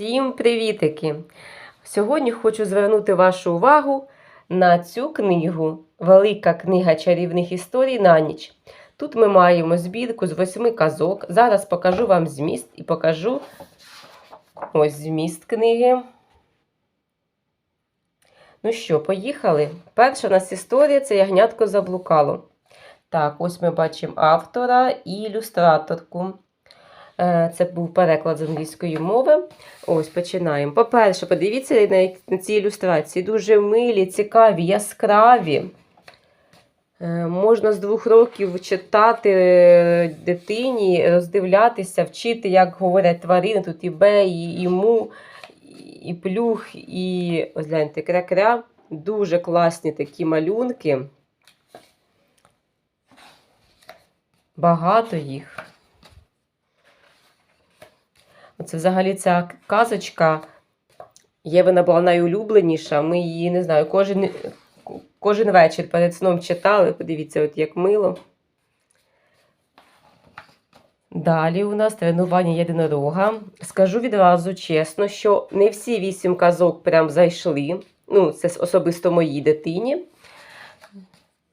Всім привітики! Сьогодні хочу звернути вашу увагу на цю книгу Велика книга чарівних історій на ніч. Тут ми маємо збірку з восьми казок. Зараз покажу вам зміст і покажу ось зміст книги. Ну що, поїхали? Перша у нас історія це ягнятко заблукало. Так, ось ми бачимо автора і ілюстраторку. Е, Це був переклад з англійської мови. Ось починаємо. По-перше, подивіться на, ці ілюстрації. Дуже милі, цікаві, яскраві. Е, Можна з двох років читати е, дитині, роздивлятися, вчити, як говорять тварини. Тут і бе, і, і му, і плюх, і ось гляньте, кря-кря. Дуже класні такі малюнки. Багато їх. Оце взагалі ця казочка. Є вона була найулюбленіша. Ми її не знаю, кожен, кожен вечір перед сном читали. Подивіться, от як мило. Далі у нас тренування єдинорога. Скажу відразу чесно, що не всі вісім казок прям зайшли. Ну, це особисто моїй дитині.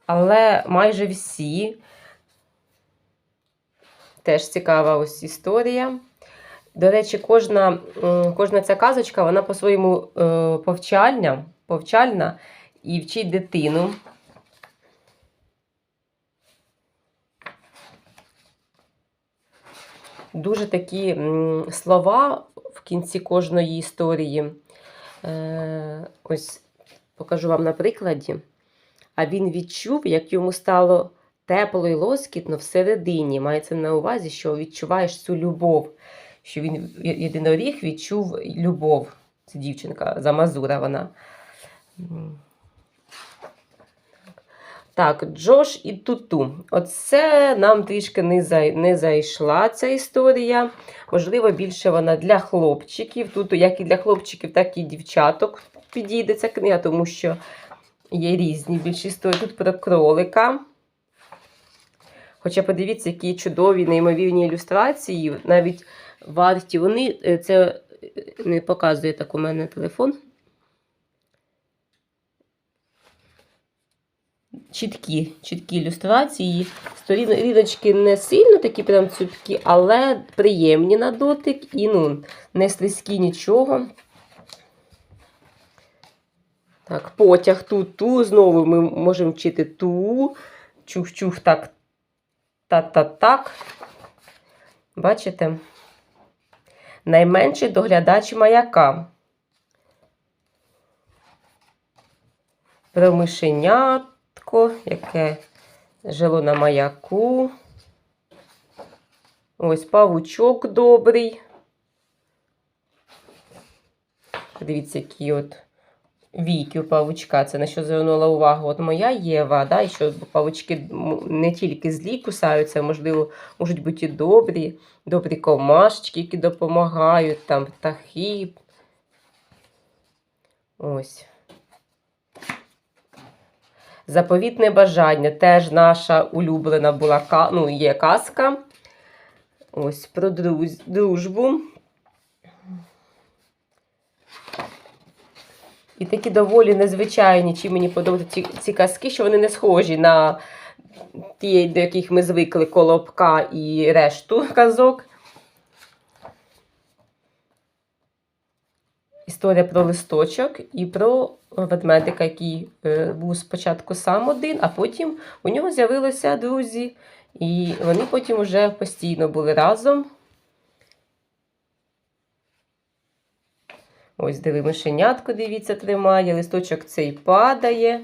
Але майже всі. Теж цікава ось історія. До речі, кожна, кожна ця казочка, вона по-своєму е, повчальна, повчальна і вчить дитину. Дуже такі слова в кінці кожної історії. Е, ось покажу вам на прикладі. А він відчув, як йому стало тепло і лоскітно всередині. Мається на увазі, що відчуваєш цю любов що він єдиноріг відчув любов. Це дівчинка замазура вона. Так, Джош і Туту. Оце нам трішки не, зай, не зайшла ця історія. Можливо, більше вона для хлопчиків. Тут як і для хлопчиків, так і дівчаток підійде ця книга, тому що є різні більш історії. Тут про кролика. Хоча подивіться, які чудові, неймовірні ілюстрації. Навіть варті. Вони е, це не показує так у мене телефон. Чіткі, чіткі ілюстрації. Сторіночки не сильно такі прям цупкі, але приємні на дотик і ну, не слизькі нічого. Так, потяг ту-ту. Знову ми можемо вчити ту. Чух-чух, так, та-та-так. Бачите? Найменший доглядач маяка. Про мишенятко, яке жило на маяку. Ось павучок добрий. Дивіться, які от віки у павучка. Це на що звернула увагу от моя Єва, да, і що павучки не тільки злі кусаються, можливо, можуть бути і добрі, добрі комашечки, які допомагають, там птахи. Ось. Заповітне бажання теж наша улюблена була ну, є казка. Ось про дружбу. І такі доволі незвичайні, чи мені подобаються ці, ці казки, що вони не схожі на ті, до яких ми звикли колобка і решту казок. Історія про листочок і про ведмедика, який е, був спочатку сам один, а потім у нього з'явилися друзі, і вони потім вже постійно були разом. Ось диви, мишенятко, дивіться, тримає, листочок цей падає.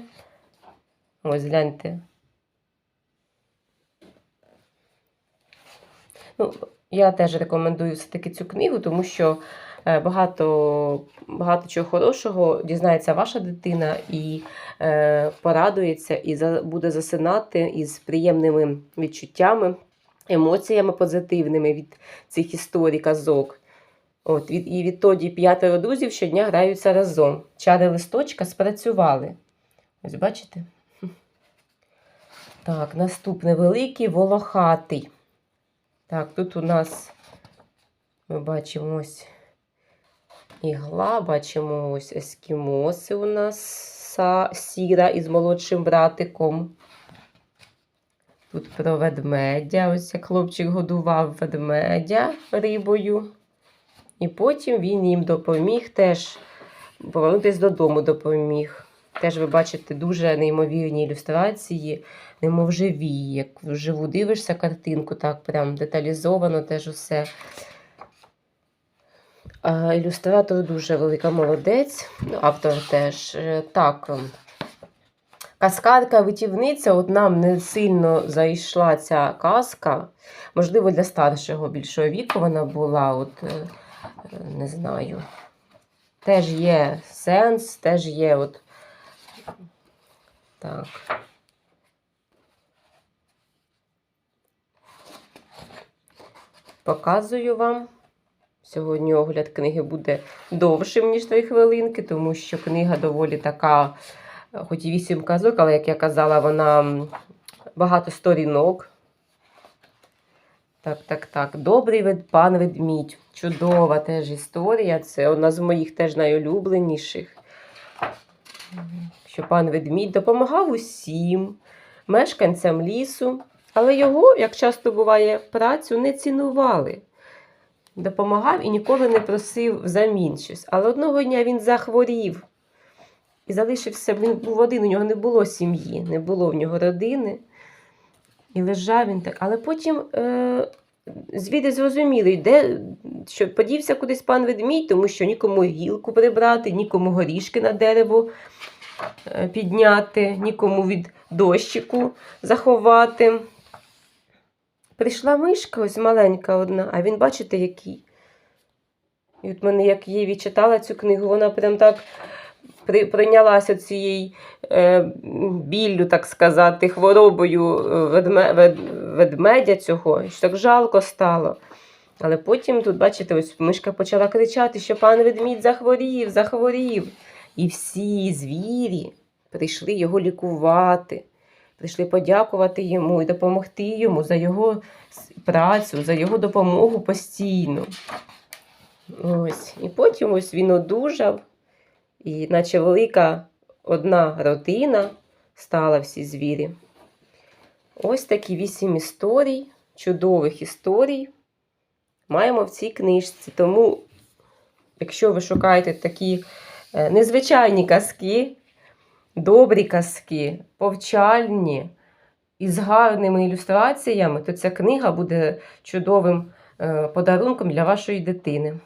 Ось гляньте. Ну, Я теж рекомендую все-таки цю книгу, тому що е, багато багато чого хорошого дізнається ваша дитина і е, порадується, і за, буде засинати із приємними відчуттями, емоціями позитивними від цих історій, казок. От, від, І відтоді п'ятеро друзів щодня граються разом. Чари листочка спрацювали. Ось бачите? Так, наступний великий волохатий. Так, тут у нас ми бачимо ось ігла. Бачимо ось ескімоси у нас сіра із молодшим братиком. Тут про ведмедя. Ось як хлопчик годував ведмедя рибою. І потім він їм допоміг теж повернутися додому допоміг. Теж ви бачите дуже неймовірні ілюстрації, немов живі, як вживу дивишся картинку, так прям деталізовано теж усе. Ілюстратор дуже велика молодець, автор теж. Е, Так, ем, Каскадка витівниця, от нам не сильно зайшла ця казка. Можливо, для старшого більшого віку вона була, от е, не знаю. Теж є сенс, теж є от. Так. Показую вам. Сьогодні огляд книги буде довшим, ніж 3 хвилинки, тому що книга доволі така хоч і вісім казок, але, як я казала, вона багато сторінок. Так, так, так. Добрий пан ведмідь. Чудова теж історія. Це одна з моїх теж найулюбленіших. Що пан ведмідь допомагав усім мешканцям лісу, але його, як часто буває, працю не цінували. Допомагав і ніколи не просив взамін щось. Але одного дня він захворів. І залишився, він був один, у нього не було сім'ї, не було в нього родини. І лежав він так. Але потім е, звіди зрозуміли, де, що подівся кудись пан ведмідь, тому що нікому гілку прибрати, нікому горішки на дерево е, підняти, нікому від дощику заховати. Прийшла мишка, ось маленька одна, а він, бачите, який. І от мене, як її відчитала цю книгу, вона прям так прийнялася цією е, біллю, так сказати, хворобою е, ведме, вед, ведмедя цього, що так жалко стало. Але потім тут, бачите, ось мишка почала кричати, що пан ведмідь захворів, захворів. І всі звірі прийшли його лікувати, прийшли подякувати йому і допомогти йому за його працю, за його допомогу постійно. Ось. І потім ось він одужав. І наче велика одна родина стала всі звірі. Ось такі вісім історій, чудових історій маємо в цій книжці. Тому, якщо ви шукаєте такі е, незвичайні казки, добрі казки, повчальні і з гарними ілюстраціями, то ця книга буде чудовим е, подарунком для вашої дитини.